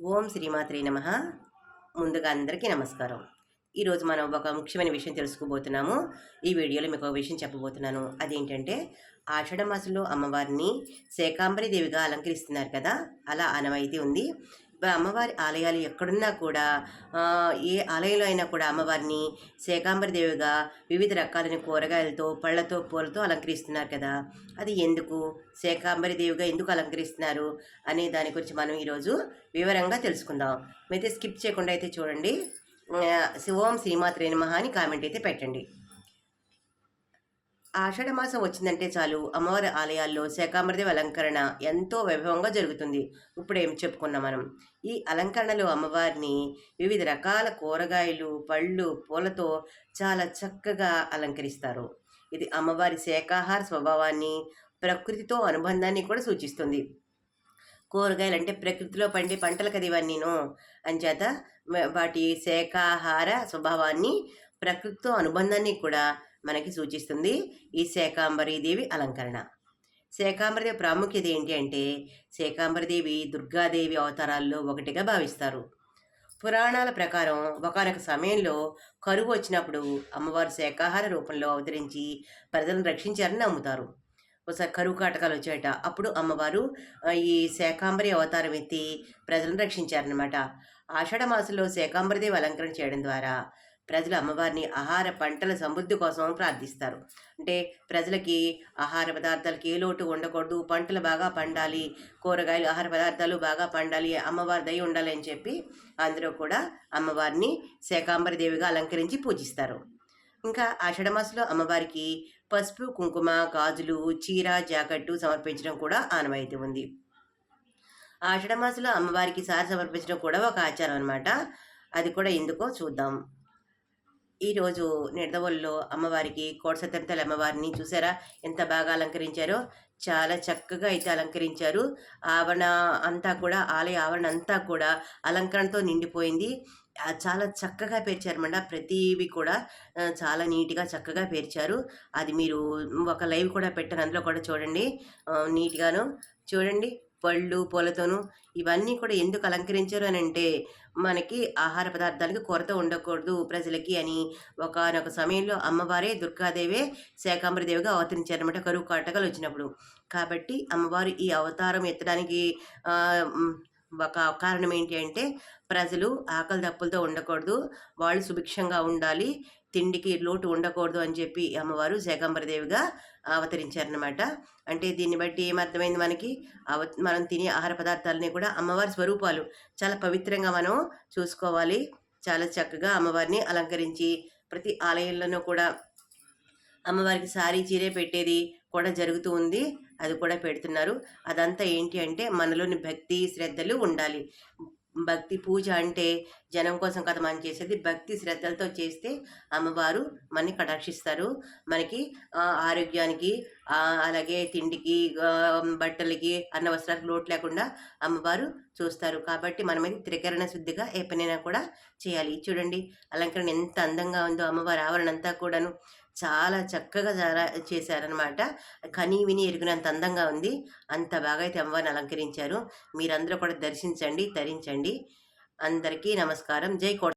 ఓం శ్రీమాత్రే నమ. ముందుగా అందరికీ నమస్కారం. ఈరోజు మనం ఒక ముఖ్యమైన విషయం తెలుసుకోబోతున్నాము. ఈ వీడియోలో మీకు ఒక విషయం చెప్పబోతున్నాను. అదేంటంటే ఆషాఢ మాసంలో అమ్మవారిని శేకాంబరి దేవిగా అలంకరిస్తున్నారు కదా అలా అనవైతే ఉంది. అమ్మవారి ఆలయాలు ఎక్కడున్నా కూడా ఏ ఆలయంలో అయినా కూడా అమ్మవారిని శేకాంబరి దేవిగా వివిధ రకాలైన కూరగాయలతో పళ్ళతో పూలతో అలంకరిస్తున్నారు కదా. అది ఎందుకు? శేకాంబరి దేవిగా ఎందుకు అలంకరిస్తున్నారు? అనే దాని గురించి మనం ఈరోజు వివరంగా తెలుసుకుందాం. మీరైతే స్కిప్ చేయకుండా అయితే చూడండి. ఆ, ఓం శ్రీమాత్రే నమః అని కామెంట్ అయితే పెట్టండి. ఆషాఢమాసం వచ్చిందంటే చాలు. అమ్మవారి ఆలయాల్లో శాకామృదేవి అలంకరణ ఎంతో వైభవంగా జరుగుతుంది. ఇప్పుడు ఏం చెప్పుకున్నాం మనం? ఈ అలంకరణలో అమ్మవారిని వివిధ రకాల కూరగాయలు పళ్ళు పూలతో చాలా చక్కగా అలంకరిస్తారు. ఇది అమ్మవారి శాకాహార స్వభావాన్ని ప్రకృతితో అనుబంధాన్ని కూడా సూచిస్తుంది. కూరగాయలు అంటే ప్రకృతిలో పండే పంటలు కదా ఇవన్నీను. అంచేత వాటి శాకాహార స్వభావాన్ని ప్రకృతితో అనుబంధాన్ని కూడా మనకి సూచిస్తుంది ఈ శాకాంబరీదేవి అలంకరణ. శాకాంబరిదేవి ప్రాముఖ్యత ఏంటి అంటే శాకాంబరిదేవి దుర్గాదేవి అవతారాల్లో ఒకటిగా భావిస్తారు. పురాణాల ప్రకారం ఒకనొక సమయంలో కరువు వచ్చినప్పుడు అమ్మవారు శాకాహార రూపంలో అవతరించి ప్రజలను రక్షించారని నమ్ముతారు. ఒకసారి కరువు కాటకాలు వచ్చాయట అప్పుడు అమ్మవారు ఈ శాకాంబరి అవతారం ఎత్తి ప్రజలను రక్షించారనమాట ఆషాఢ మాసంలో శాకాంబరిదేవి అలంకరణ చేయడం ద్వారా ప్రజలు అమ్మవారిని ఆహార పంటల సమృద్ధి కోసం ప్రార్థిస్తారు. అంటే ప్రజలకి ఆహార పదార్థాలకి ఏ లోటు ఉండకూడదు పంటలు బాగా పండాలి కూరగాయలు ఆహార పదార్థాలు బాగా పండాలి అమ్మవారి దయ ఉండాలి అని చెప్పి అందరూ కూడా అమ్మవారిని శాకాంబరి దేవిగా అలంకరించి పూజిస్తారు. ఇంకా ఆషాఢమాసంలో అమ్మవారికి పసుపు కుంకుమ గాజులు చీర జాకెట్టు సమర్పించడం కూడా ఆనవాయితీ ఉంది. ఆషాఢమాసంలో అమ్మవారికి సారి సమర్పించడం కూడా ఒక ఆచారం అనమాట అది కూడా ఎందుకో చూద్దాం. ఈరోజు నిడదవోలులో అమ్మవారికి కోడసతంతల అమ్మవారిని చూసారా? ఎంత బాగా అలంకరించారో చాలా చక్కగా అయితే అలంకరించారు. ఆవరణ అంతా కూడా ఆలయ ఆవరణ అంతా కూడా అలంకరణతో నిండిపోయింది. చాలా చక్కగా పేర్చారన్నమాట. ప్రతివి కూడా చాలా నీట్గా చక్కగా పేర్చారు. అది మీరు ఒక లైవ్ కూడా పెట్టాను అందులో కూడా చూడండి. నీట్గాను చూడండి. పళ్ళు పూలతోనూ ఇవన్నీ కూడా ఎందుకు అలంకరించారు అని అంటే మనకి ఆహార పదార్థాలకి కొరత ఉండకూడదు ప్రజలకి అని ఒకనొక సమయంలో అమ్మవారే దుర్గాదేవే శాకాంబరదేవిగా అవతరించారనమాట కరువు కాటకాలు వచ్చినప్పుడు. కాబట్టి అమ్మవారు ఈ అవతారం ఎత్తడానికి ఒక కారణం ఏంటి అంటే ప్రజలు ఆకలి దప్పులతో ఉండకూడదు. వాళ్ళు సుభిక్షంగా ఉండాలి. తిండికి లోటు ఉండకూడదు అని చెప్పి అమ్మవారు జగంబరదేవిగా అవతరించారనమాట అంటే దీన్ని బట్టి ఏమర్థమైంది మనకి? అవ మనం తినే ఆహార పదార్థాలని కూడా అమ్మవారి స్వరూపాలు. చాలా పవిత్రంగా మనం చూసుకోవాలి. చాలా చక్కగా అమ్మవారిని అలంకరించి ప్రతి ఆలయంలోనూ కూడా అమ్మవారికి సారీ చీరే పెట్టేది కూడా జరుగుతూ ఉంది. అది కూడా పెడుతున్నారు. అదంతా ఏంటి అంటే మనలోని భక్తి శ్రద్ధలు ఉండాలి. భక్తి పూజ అంటే జనం కోసం కదా మనం చేసేది. భక్తి శ్రద్ధలతో చేస్తే అమ్మవారు మనని కటాక్షిస్తారు. మనకి ఆరోగ్యానికి అలాగే తిండికి బట్టలకి అన్న వస్త్రాలకు లోటు లేకుండా అమ్మవారు చూస్తారు. కాబట్టి మనమైతే త్రికరణ శుద్ధిగా ఏ పనైనా కూడా చేయాలి. చూడండి అలంకరణ ఎంత అందంగా ఉందో అమ్మవారి ఆవరణ అంతా కూడాను. చాలా చక్కగా చాలా చేశారనమాట కనీ విని ఎరుగునంత అందంగా ఉంది. అంత బాగా అయితే అమ్మవారిని అలంకరించారు. మీరందరూ కూడా దర్శించండి తరించండి. అందరికీ నమస్కారం. జై కోట